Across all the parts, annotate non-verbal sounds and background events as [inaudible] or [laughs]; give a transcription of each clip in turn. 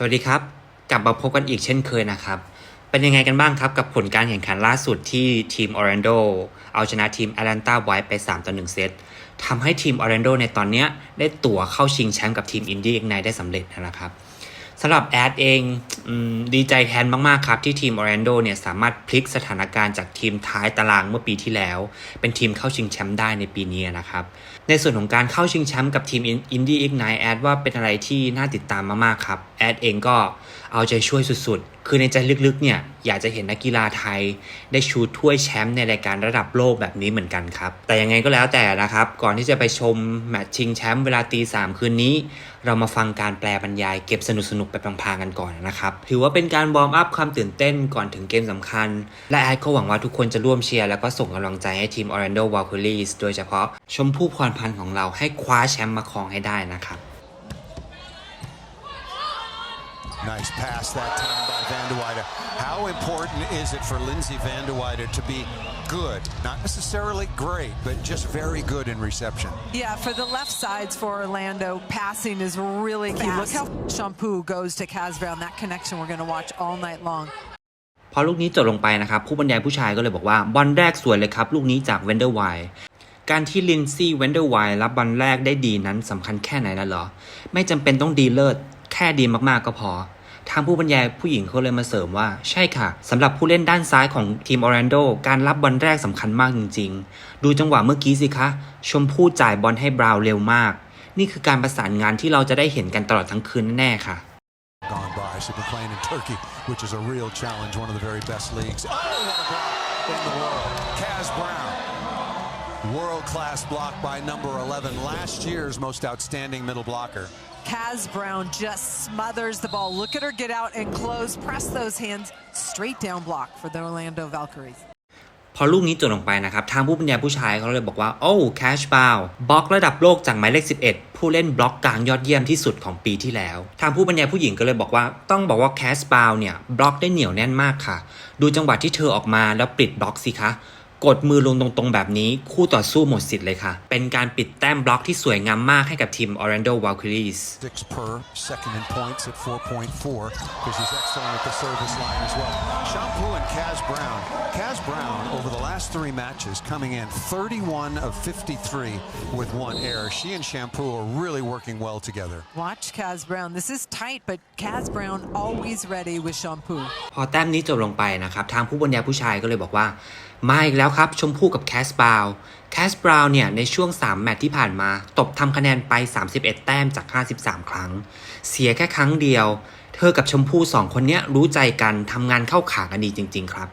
สวัสดีครับ กลับมาพบกันอีกเช่นเคยนะครับ เป็นยังไงกันบ้างครับกับผลการแข่งขันล่าสุดที่ทีมออร์แลนโดเอาชนะทีมแอตแลนตาไว้ไป 3 ต่อ 1 เซตทำให้ทีมออร์แลนโดในตอนนี้ได้ตั๋วเข้าชิงแชมป์กับทีมอินดี้เอ็กไนได้สำเร็จนะครับสำหรับแอดเองอดีใจแทนมากๆครับที่ทีมออร์แลนโดเนี่ยสามารถพลิกสถานการณ์จากทีมท้ายตารางเมื่อปีที่แล้ว เป็นทีมเข้าชิงแชมป์ได้ในปีนี้นะครับ ในส่วนของการเข้าชิงแชมป์กับทีมอินดี้อีกไนแอดว่าเป็นอะไรที่น่าติดตามมากๆครับ แอดเองก็เอาใจช่วยสุดๆ คือในใจลึกๆเนี่ยอยากจะเห็นนักกีฬาไทย ได้ชูถ้วยแชมป์ในรายการระดับโลกแบบนี้เหมือนกันครับ แต่ยังไงก็แล้วแต่นะครับ ก่อนที่จะไปชมแมตช์ชิงแชมป์เวลาตีสามคืนนี้ เรามาฟังการแปลบรรยายเก็บสนุกๆไปพลางๆกันก่อนนะครับ ถือว่าเป็นการวอร์มอัพความตื่นเต้นก่อนถึงเกมสำคัญ และแอดก็หวังว่าทุกคนจะร่วมเชียร์แล้วก็ส่งกำลังใจให้ทีม Orlando v a l k y r i e s โดยเฉพาะชมพู่พรพันธ์ของเราให้คว้าแชมป์มาครองให้ได้นะครับ Nice pass that time by Van de Weyden. How important is it for Lindsay Van de Weyden to be good? Not necessarily great, but just very good in reception. Yeah, for the left sides for Orlando, passing is really key. Look how Shampoo goes to Kaz Brown. That connection we're going to watch all night long. พอลูกนี้จบลงไปนะครับ ผู้บรรยายผู้ชายก็เลยบอกว่าบอลแรกสวยเลยครับ ลูกนี้จากเวนเดอร์ไวการที่ลินซี่เวนเดอร์ไวรับบอลแรกได้ดีนั้นสำคัญแค่ไหนแล้วเหรอ ไม่จำเป็นต้องดีเลิศแค่ดีมากๆก็พอ ทางผู้บรรยายผู้หญิงเขาเลยมาเสริมว่า ใช่ค่ะสำหรับผู้เล่นด้านซ้ายของทีมออร์แลนโดการรับบอลแรกสำคัญมากจริง ๆ ดูจังหวะเมื่อกี้สิคะ ชมพู่จ่ายบอลให้บราวน์เร็วมาก นี่คือการประสานงานที่เราจะได้เห็นกันตลอดทั้งคืนแน่ๆค่ะ Gone by. She's been playing in Turkey, which is a real challenge, one of the very best leagues. Oh, what a block in the world. Kaz Brown. World class block by number 11, last year's most outstanding middle blocker. Kaz Brown just smothers the ball. Look at her get out and close, press those hands, straight down block for the Orlando Valkyries. พอลูกนี้จบลงไปนะครับ ทางผู้บรรยายผู้ชายเขาเลยบอกว่า โอ้แคชบาวบล็อกระดับโลกจากหมายเลข 11 ผู้เล่นบล็อกกลางยอดเยี่ยมที่สุดของปีที่แล้ว ทางผู้บรรยายผู้หญิงก็เลยบอกว่า ต้องบอกว่าแคชบาวเนี่ยบล็อกได้เหนียวแน่นมากค่ะ ดูจังหวะที่เธอออกมาแล้วปิดบล็อกสิคะ กดมือลงตรงๆ แบบนี้ คู่ต่อสู้หมดสิทธิ์เลยค่ะ เป็นการปิดแต้มบล็อกที่สวยงามมากให้กับทีม Orlando Valkyries Six per, second in points at 4.4 because she's excellent at the service line as well. Shampoo and Kaz Brown. Kaz Brown, over the last three matches, coming in 31 of 53 with one error. She and Shampoo are really working well together. Watch Kaz Brown. This is tight, but Kaz Brown always ready with Shampoo. พอแต้มนี้จบลงไปนะครับ ทางผู้บรรยายผู้ชายก็เลยบอกว่า มาอีกแล้วครับชมพู่กับแคสบราวน์แคสบราวน์เนี่ยในช่วง 3 แมตช์ที่ผ่านมา ตบทำคะแนนไป 31 แต้มจาก 53 ครั้ง เสียแค่ครั้งเดียว เธอกับชมพู่สองคนเนี้ยรู้ใจกันทำงานเข้าขากันดีจริง ๆ ครับ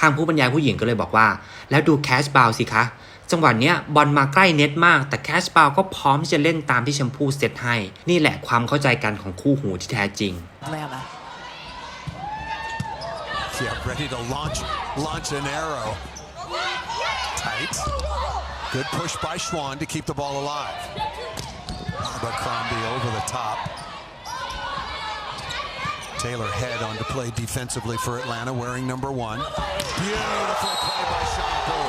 ทางผู้บรรยายผู้หญิงก็เลยบอกว่า แล้วดูแคชบราวน์สิคะ จังหวะเนี้ยบอลมาใกล้เน็ตมาก แต่แคชบราวน์ก็พร้อมที่จะเล่นตามที่ชมพู่เซตให้ นี่แหละความเข้าใจกันของคู่หูที่แท้จริง Yeah, ready to launch launch an arrow. Tight. Good push by Schwann to keep the ball alive. Abercrombie over the top. Taylor head on to play defensively for Atlanta, wearing number one. Beautiful play by Shampoo.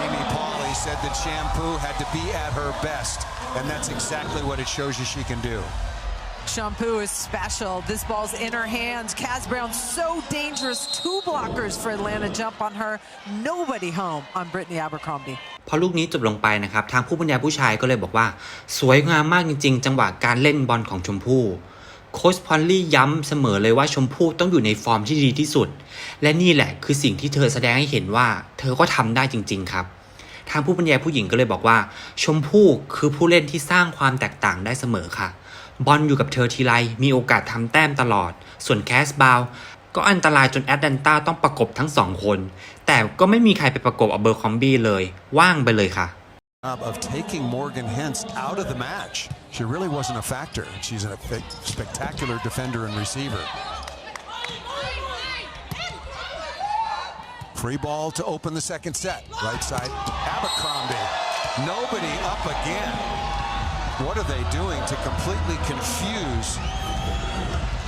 Amy Pauley said that Shampoo had to be at her best, and that's exactly what it shows you she can do. Shampoo is special. This ball's in her hands. Kaz Brown so dangerous. Two blockers for Atlanta jump on her. Nobody home on Brittany Abercrombie. พอลูกนี้จบลงไปนะครับ ทางผู้บรรยายผู้ชายก็เลยบอกว่า สวยงามมากจริง ๆ จังหวะการเล่นบอลของชมพู่โค้ชพอลลี่ย้ำเสมอเลยว่าชมพู่ต้องอยู่ในฟอร์มที่ดีที่สุด และนี่แหละคือสิ่งที่เธอแสดงให้เห็นว่า เธอก็ทำได้จริง ๆ ครับทางผู้บรรยายผู้หญิงก็เลยบอกว่า ชมพู่คือผู้เล่นที่สร้างความแตกต่างได้เสมอค่ะ บอลอยู่กับเธอทีไรมีโอกาสทำแต้มตลอด ส่วนแคสบาวก็อันตรายจนแอตแลนตาต้องประกบทั้งสองคน แต่ก็ไม่มีใครไปประกบอเบอร์คอมบี้เลย ว่างไปเลยค่ะ of taking Morgan Hens out of the match. She really wasn't a factor. She's a spectacular defender and receiver. Free ball to open the second set. Right side, Abercrombie. Nobody up again. What are they doing to completely confuse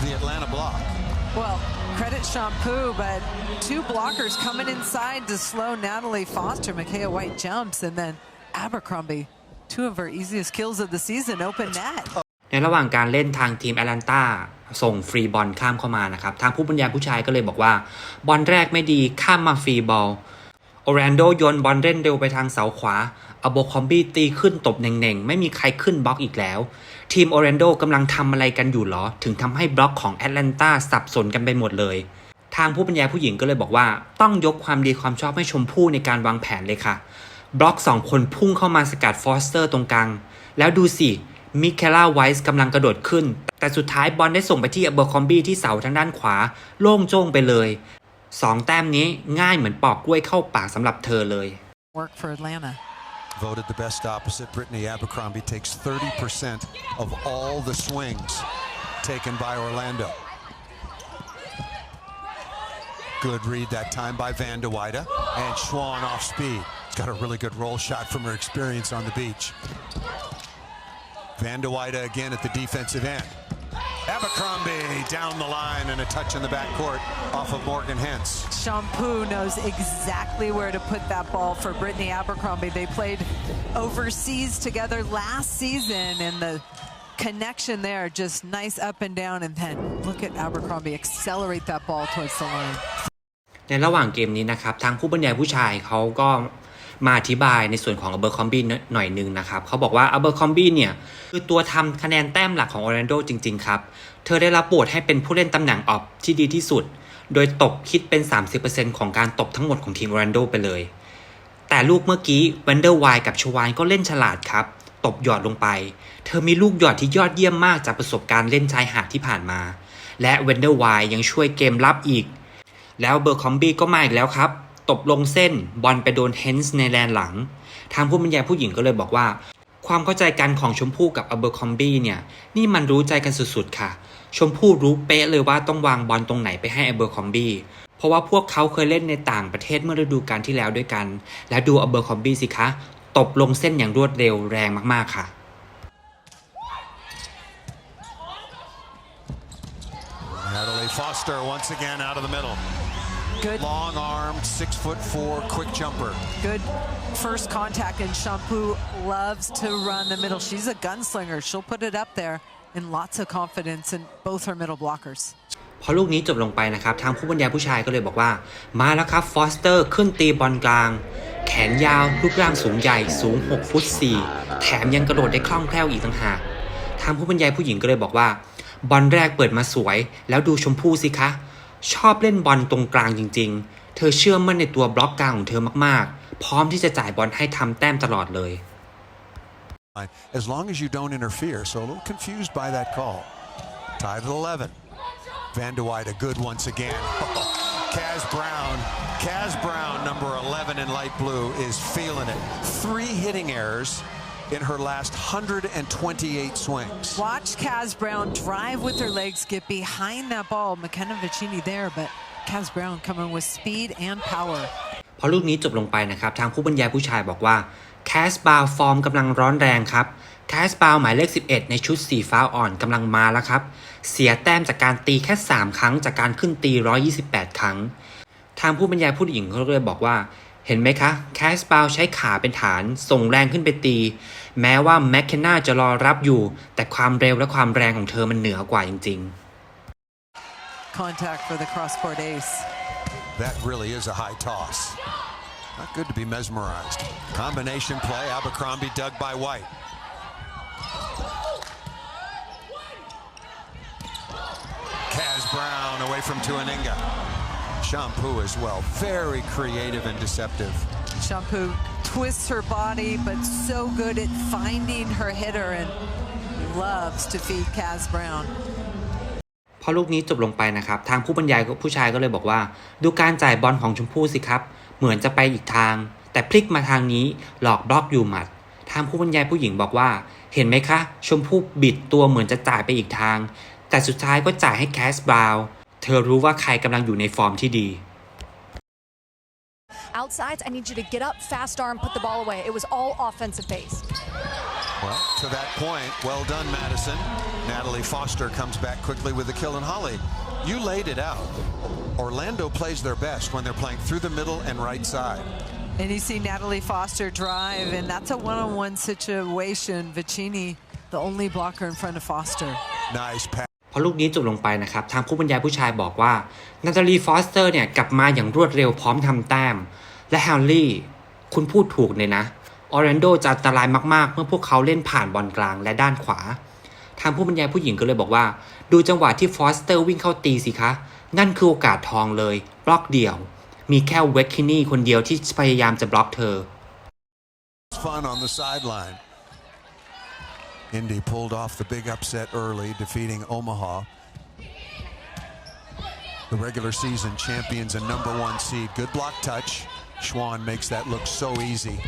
the Atlanta block? Well, credit Shampoo, but two blockers coming inside to slow Natalie Foster. Micaiah White jumps, and then Abercrombie, two of her easiest kills of the season, open net. ใน ในระหว่างการเล่นทางทีมแอตแลนตาส่งฟรีบอลข้ามเข้ามานะครับ ทางผู้บรรยายผู้ชายก็เลยบอกว่า บอลแรกไม่ดีข้ามมาฟรีบอลโอแรนโดโยนบอลเล่นเร็วไปทางเสาขวา อโบคอมบี้ตีขึ้นตบเน่งๆ ไม่มีใครขึ้นบล็อกอีกแล้ว ทีมโอแรนโดกำลังทำอะไรกันอยู่หรอ ถึงทำให้บล็อกของแอตแลนตาสับสนกันไปหมดเลย ทางผู้บรรยายผู้หญิงก็เลยบอกว่า ต้องยกความดีความชอบให้ชมพู่ในการวางแผนเลยค่ะ บล็อกสองคนพุ่งเข้ามาสกัดฟอสเตอร์ตรงกลาง แล้วดูสิมิเคล่าไวส์กำลังกระโดดขึ้น แต่สุดท้ายบอลได้ส่งไปที่อเบอร์คอมบี้ที่เสาทางด้านขวา โล่งโจ้งไปเลยสองแต้มนี้ง่ายเหมือนปอกกล้วยเข้าปากสำหรับเธอเลย Work for Atlanta. Voted the best opposite, Brittany Abercrombie takes 30% of all the swings taken by Orlando. Good read that time by Van de Weyde. And Schwan off speed. He's got a really good roll shot from her experience on the beach. Van de Weyde again at the defensive end. Abercrombie down the line and a touch in the backcourt off of Morgan Hens. Shampoo knows exactly where to put that ball for Brittany Abercrombie. They played overseas together last season, and the connection there just nice up and down. And then look at Abercrombie accelerate that ball towards the line. ในระหว่างเกมนี้นะครับ ทางผู้บรรยายผู้ชายเขาก็ มาอธิบายในส่วนของอเบอร์คอมบี้หน่อยหนึงนะครับเขาบอกว่าอเบอร์คอมบี้เนี่ยคือตัวทำคะแนนแต้มหลักของออร์แลนโดจริง ๆ ครับ เธอได้รับโบทให้เป็นผู้เล่นตำแหน่งออฟที่ดีที่สุด โดยตบคิดเป็น 30%ของการตบทั้งหมดของทีมออร์แลนโดไปเลย แต่ลูกเมื่อกี้เวนเดอร์ไวกับชวานก็เล่นฉลาดครับตบหยอดลงไป เธอมีลูกหยอดที่ยอดเยี่ยมมากจากประสบการณ์เล่นชายหาดที่ผ่านมา และเวนเดอร์ไวยังช่วยเกมรับอีก แล้วเบอร์คอมบี้ก็มาอีกแล้วครับ ตบลงเส้นบอลไปโดนเฮนส์ในแลนหลัง ทางผู้บรรยายผู้หญิงก็เลยบอกว่า ความเข้าใจกันของชมพู่กับอเบอร์คอมบี้เนี่ย นี่มันรู้ใจกันสุดๆค่ะ ชมพู่รู้เป๊ะเลยว่าต้องวางบอลตรงไหนไปให้อเบอร์คอมบี้เพราะว่าพวกเขาเคยเล่นในต่างประเทศเมื่อฤดูกาลที่แล้วด้วยกัน แล้วดูอเบอร์คอมบี้สิคะตบลงเส้นอย่างรวดเร็วแรงมากๆค่ะ Good, Long armed, six foot four, quick jumper. good first contact, and Shampoo loves to run the middle. She's a gunslinger. She'll put it up there, and lots of confidence in both her middle blockers. พอลูกนี้จบลงไปนะครับ ทางผู้บรรยายผู้ชายก็เลยบอกว่า มาแล้วครับ ฟอสเตอร์ขึ้นตีบอลกลาง แขนยาว รูปร่างสูงใหญ่ สูง 6 ฟุต 4 แถมยังกระโดดได้คล่องแคล่วอีกต่างหาก ทางผู้บรรยายผู้หญิงก็เลยบอกว่า บอลแรกเปิดมาสวย แล้วดูชมพู่สิคะ ชอบเล่นบอลตรงกลางจริง ๆ เธอเชื่อมั่นในตัวบล็อกกลางของเธอมากๆ พร้อมที่จะจ่ายบอลให้ทำแต้มตลอดเลย As long as you don't interfere. So a little confused by that call. Tied at 11. Van de Weyde, a good once again. Kaz Brown, Kaz Brown, number 11 in light blue, is feeling it. Three hitting errors in her last 128 swings. Watch Kaz Brown drive with her legs, get behind that ball. McKenna Vicini there, but Kaz Brown coming with speed and power. พอลูกนี้จบลงไปนะครับ ทางผู้บรรยายผู้ชายบอกว่าแคสบาวฟอร์มกำลังร้อนแรงครับแคสบาวหมายเลข 11 ในชุดสีฟ้าอ่อนกำลังมาแล้วครับ เสียแต้มจากการตีแค่ 3 ครั้งจากการขึ้นตี 128 ครั้ง ทางผู้บรรยายผู้หญิงเขาเลยบอกว่า เห็นไหมคะ แคสบาวใช้ขาเป็นฐาน ส่งแรงขึ้นไปตี แม้ว่าแมคเคนนาจะรอรับอยู่ แต่ความเร็วและความแรงของเธอมันเหนือกว่าจริง ๆ Contact for the cross-court ace. That really is a high toss. Not good to be mesmerized. Combination play, Abercrombie dug by White. Kaz Brown away from Tuaninga. Shampoo as well. Very creative and deceptive. Shampoo twists her body, but so good at finding her hitter and loves to feed Kaz Brown. พอลูกนี้จบลงไปนะครับ ทางผู้บรรยายผู้ชายก็เลยบอกว่า ดูการจ่ายบอลของชมพู่สิครับ เหมือนจะไปอีกทาง แต่พลิกมาทางนี้หลอกบล็อกอยู่หมัด ทางผู้บรรยายผู้หญิงบอกว่า เห็นไหมคะ ชมพู่บิดตัวเหมือนจะจ่ายไปอีกทาง แต่สุดท้ายก็จ่ายให้แคสบราวน์ เธอรู้ว่าใครกำลังอยู่ในฟอร์มที่ดี Outsides, I need you to get up, fast arm, put the ball away. It was all offensive based. Well, to that point, well done, Madison. Natalie Foster comes back quickly with the kill and Holly. You laid it out. Orlando plays their best when they're playing through the middle and right side. And you see Natalie Foster drive, and that's a one-on-one situation. Vicini the only blocker in front of Foster. Nice pass. พอลูกนี้จบลงไปนะครับทางผู้บรรยายผู้ชายบอกว่านาตาลีฟอสเตอร์เนี่ยกลับมาอย่างรวดเร็วพร้อมทำแต้ม และแฮร์รี่ คุณพูดถูกเลยนะออร์แลนโดจะอันตรายมากๆ เมื่อพวกเขาเล่นผ่านบอลกลางและด้านขวา ทางผู้บรรยายผู้หญิงก็เลยบอกว่า ดูจังหวะที่ฟอสเตอร์วิ่งเข้าตีสิคะ นั่นคือโอกาสทองเลยบล็อกเดี่ยว มีแค่เวคคินี่คนเดียวที่พยายามจะบล็อกเธอ Fun on the sideline. Indy pulled off the big upset early, defeating Omaha. The regular season champions and number one seed. Good block touch. Schwann makes that look so easy.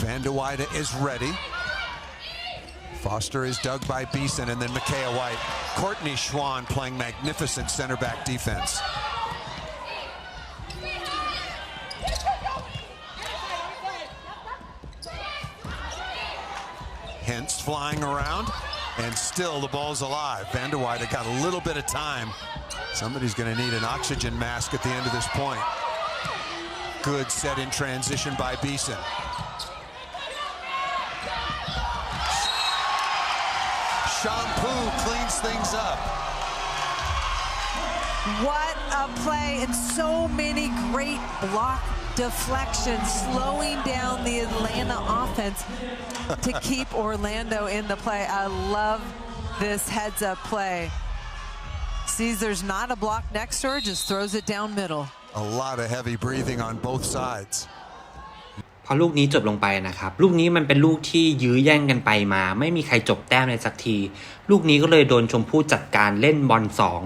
Van de Wyde is ready. Foster is dug by Beeson and then Micaiah White. Courtney Schwann playing magnificent center back defense. Hence flying around, and still the ball's alive. Vanderweyde got a little bit of time. Somebody's going to need an oxygen mask at the end of this point. Good set in transition by Beeson. Shampoo cleans things up. What a play and so many great block deflections, slowing down the Atlanta offense to keep Orlando in the play. I love this heads up play. Sees there's not a block next to her, just throws it down middle. A lot of heavy breathing on both sides. พอลูกนี้จบลงไปนะครับ ลูกนี้มันเป็นลูกที่ยื้อแย่งกันไปมา ไม่มีใครจบแต้มเลยสักที ลูกนี้ก็เลยโดนชมพู่จัดการเล่นบอลสอง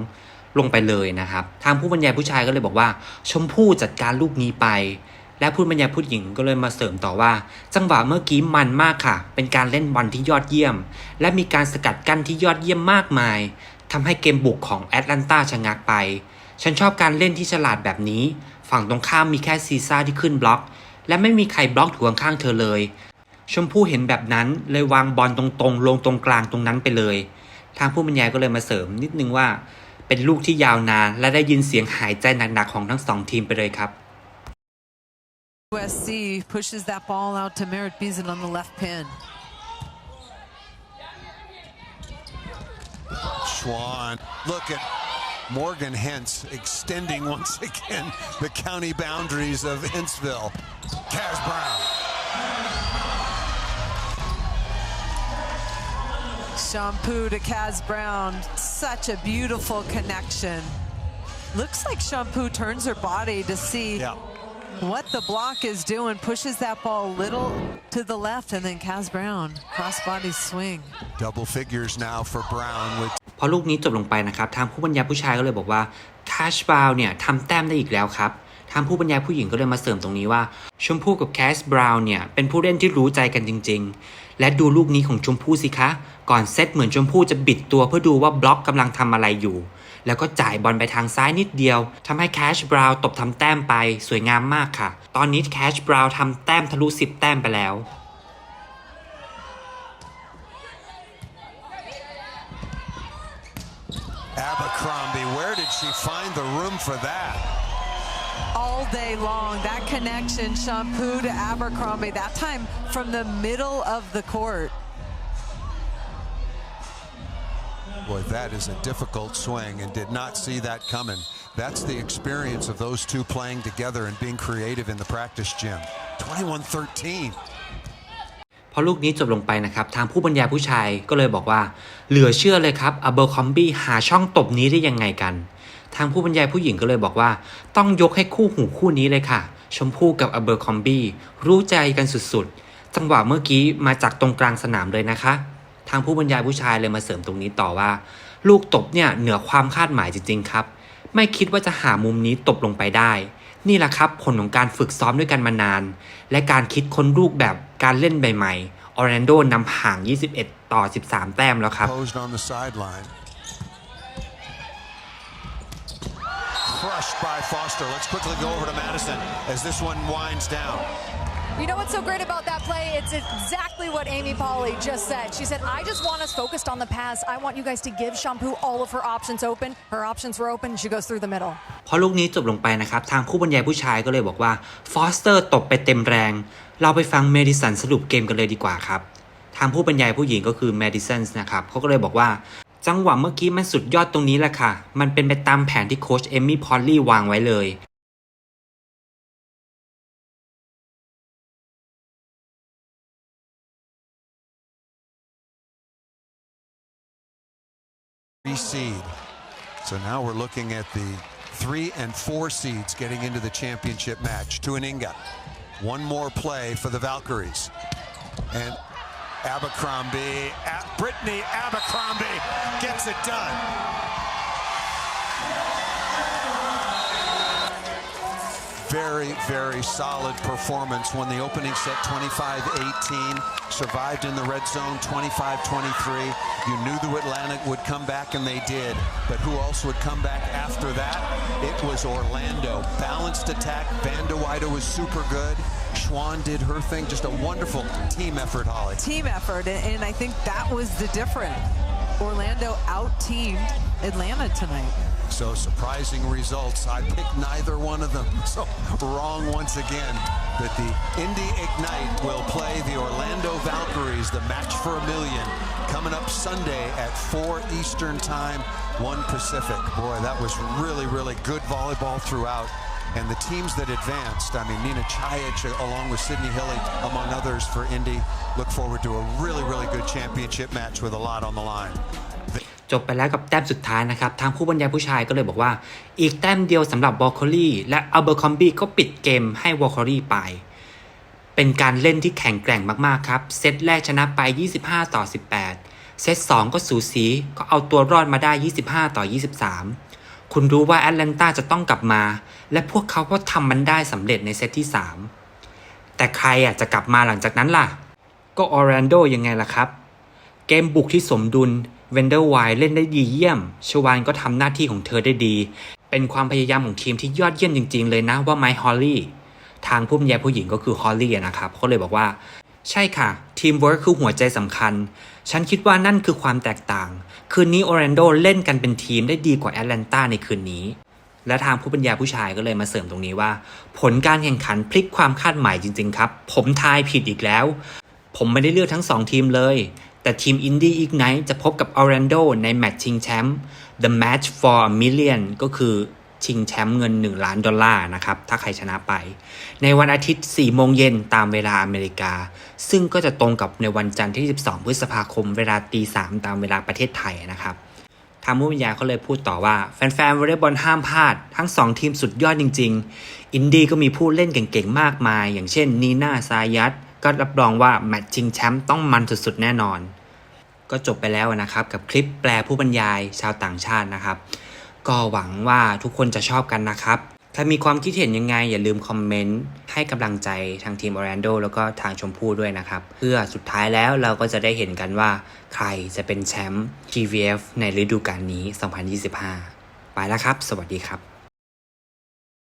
ลงไปเลยนะครับ ทางผู้บรรยายผู้ชายก็เลยบอกว่า ชมพู่จัดการลูกนี้ไป และผู้บรรยายผู้หญิงก็เลยมาเสริมต่อว่า จังหวะเมื่อกี้มันมากค่ะ เป็นการเล่นบอลที่ยอดเยี่ยม และมีการสกัดกั้นที่ยอดเยี่ยมมากมายทำให้เกมบุกของแอตแลนตาชะงักไป ฉันชอบการเล่นที่ฉลาดแบบนี้ ฝั่งตรงข้ามมีแค่ซีซ่าที่ขึ้นบล็อก และไม่มีใครบล็อกถูข้างเธอเลย ชมพู่เห็นแบบนั้นเลยวางบอลตรงๆ ลงตรงกลางตรงนั้นไปเลย ทางผู้บรรยายก็เลยมาเสริมนิดนึงว่า เป็นลูกที่ยาวนาน และได้ยินเสียงหายใจหนักๆของทั้งสองทีมไปเลยครับ USC pushes that ball out to Merritt Beason on the left pin. Schwann. Look at Morgan Hens extending once again the county boundaries of Hinceville. Kaz Brown. Shampoo to Kaz Brown. Such a beautiful connection. Looks like Shampoo turns her body to see Yeah. what the block is doing, pushes that ball a little to the left, and then Kaz Brown, crossbody swing. Double figures now for Brown with พอลูกนี้จบลงไปนะครับ ทางผู้บรรยายผู้ชายก็เลยบอกว่าคาชบราวเนี่ยทำแต้มได้อีกแล้วครับ ทางผู้บรรยายผู้หญิงก็เลยมาเสริมตรงนี้ว่า ชมพู่กับแคชบราวน์เนี่ย เป็นผู้เล่นที่รู้ใจกันจริง ๆ และดูลูกนี้ของชมพู่สิคะ ก่อนเซตเหมือนชมพู่จะบิดตัวเพื่อดูว่าบล็อกกำลังทำอะไรอยู่ แล้วก็จ่ายบอลไปทางซ้ายนิดเดียวทำให้แคชบราวน์ตบทำแต้มไปสวยงามมากค่ะ ตอนนี้แคชบราวน์ทำแต้มทะลุ 10 แต้มไปแล้ว Abercrombie. Where did she find the room for that? all day long. That connection, Shampoo to Abercrombie, that time from the middle of the court. Boy, that is a difficult swing and did not see that coming. That's the experience of those two playing together and being creative in the practice gym. 21 13. พอลูกนี้จบลงไปนะครับ ทางผู้บรรยายผู้ชายก็เลยบอกว่า เหลือเชื่อเลยครับอเบอร์คอมบี้หาช่องตบนี้ได้ยังไงกัน ทางผู้บรรยายผู้หญิงก็เลยบอกว่า ต้องยกให้คู่หูคู่นี้เลยค่ะ ชมพู่กับอเบอร์คอมบี้รู้ใจกันสุดๆ จังหวะเมื่อกี้มาจากตรงกลางสนามเลยนะคะ ทางผู้บรรยายผู้ชายเลยมาเสริมตรงนี้ต่อว่า ลูกตบเนี่ยเหนือความคาดหมายจริงๆครับ ไม่คิดว่าจะหามุมนี้ตบลงไปได้ นี่แหละครับผลของการฝึกซ้อมด้วยกันมานาน และการคิดค้นรูปแบบการเล่นใหม่ๆออร์แลนโดนำห่าง 21 ต่อ 13 แต้มแล้วครับ Posed on the sideline. Crushed by Foster. Let's quickly go over to Madison as this one winds down. You know what's so great about that play? It's exactly what Amy Polly just said. She said, I just want us focused on the pass. I want you guys to give Shampoo all of her options open. Her options were open. She goes through the middle. พอลูกนี้จบลงไปนะครับ ทางผู้บรรยายผู้ชายก็เลยบอกว่าฟอสเตอร์ตบไปเต็มแรง เราไปฟังเมดิสันสรุปเกมกันเลยดีกว่าครับ ทางผู้บรรยายผู้หญิงก็คือเมดิสันนะครับเขาก็เลยบอกว่า จังหวะเมื่อกี้มันสุดยอดตรงนี้แหละค่ะ มันเป็นไปตามแผนที่โค้ชเอมมี่พอลลี่วางไว้เลย Three seed. So now we're looking at the three and four seeds getting into the championship match. To Aninga. One more play for the Valkyries. And Abercrombie, Brittany Abercrombie gets it done. Very, very solid performance. Won the opening set 25-18. Survived in the red zone 25-23. You knew the Atlantic would come back, and they did. But who else would come back after that? It was Orlando. Balanced attack. Van de was super good. Schwann did her thing. Just a wonderful team effort, Holly. Team effort, and- and I think that was the difference. Orlando out-teamed Atlanta tonight. So surprising results. I picked neither one of them. [laughs] So wrong once again. But the Indy Ignite will play the Orlando Valkyries, the match for a million, coming up Sunday at 4 Eastern Time, 1 Pacific. Boy, that was really, really good volleyball throughout. And the teams that advanced, I mean, Nina Chayic along with Sydney Hilly, among others for Indy, look forward to a really, really good championship match with a lot on the line. จบไปแล้วกับแต้มสุดท้ายนะครับ ทางผู้บรรยายผู้ชายก็เลยบอกว่า อีกแต้มเดียวสำหรับวอลคอรี่และอัลเบอร์คอมบี้ก็ปิดเกมให้วอลคอรี่ไป เป็นการเล่นที่แข็งแกร่งมากๆครับ เซตแรกชนะไป 25 ต่อ 18 เซต2ก็สูสีก็เอาตัวรอดมาได้ 25 ต่อ 23 คุณรู้ว่าแอตแลนตาจะต้องกลับมา และพวกเขาก็ทำมันได้สำเร็จในเซตที่ 3 แต่ใครอะจะกลับมาหลังจากนั้นล่ะ ก็ออร์แลนโดยังไงล่ะครับ เกมบุกที่สมดุลเวนเดอร์ไวเล่นได้ดีเยี่ยม ชวานก็ทำหน้าที่ของเธอได้ดี เป็นความพยายามของทีมที่ยอดเยี่ยมจริงๆ เลยนะว่าไมค์ฮอลลี่ ทางผู้บรรยาผู้หญิงก็คือฮอลลี่นะครับเขาเลยบอกว่า ใช่ค่ะ ทีมเวิร์คคือหัวใจสำคัญ ฉันคิดว่านั่นคือความแตกต่าง คืนนี้ออร์แลนโดเล่นกันเป็นทีมได้ดีกว่าแอตแลนตาในคืนนี้ และทางผู้บรรยายผู้ชายก็เลยมาเสริมตรงนี้ว่า ผลการแข่งขันพลิกความคาดหมายจริง ๆ ครับ ผมทายผิดอีกแล้ว ผมไม่ได้เลือกทั้ง 2 ทีมเลย แต่ทีม Indy Ignite จะพบกับ Orlando ในแมตช์ชิงแชมป์ The Match for a Million ก็คือ ชิงแชมป์เงิน 1 ล้านดอลลาร์นะครับ ถ้าใครชนะไป ในวันอาทิตย์ 4 โมงเย็นตามเวลาอเมริกา ซึ่งก็จะตรงกับในวันจันทร์ที่ 12 พฤษภาคม เวลาตี 3 ตามเวลาประเทศไทยนะครับ ทางผู้บรรยายเขาเลยพูดต่อว่า แฟนๆวอลเลย์บอลห้ามพลาด ทั้ง 2 ทีมสุดยอดจริง ๆ อินดี้ก็มีผู้เล่นเก่งๆมากมาย อย่างเช่นนีน่าซายัตก็รับรองว่าแมตช์ชิงแชมป์ต้องมันสุดๆแน่นอนก็จบไปแล้วนะครับ กับคลิปแปลผู้บรรยายชาวต่างชาตินะครับ ก็หวังว่าทุกคนจะชอบกันนะครับ ถ้ามีความคิดเห็นยังไง อย่าลืมคอมเมนต์ให้กำลังใจทางทีมออร์แลนโดแล้วก็ทางชมพู่ด้วยนะครับ เพื่อสุดท้ายแล้วเราก็จะได้เห็นกันว่า ใครจะเป็นแชมป์ GVF ในฤดูกาลนี้ 2025 ไปแล้วครับ สวัสดีครับ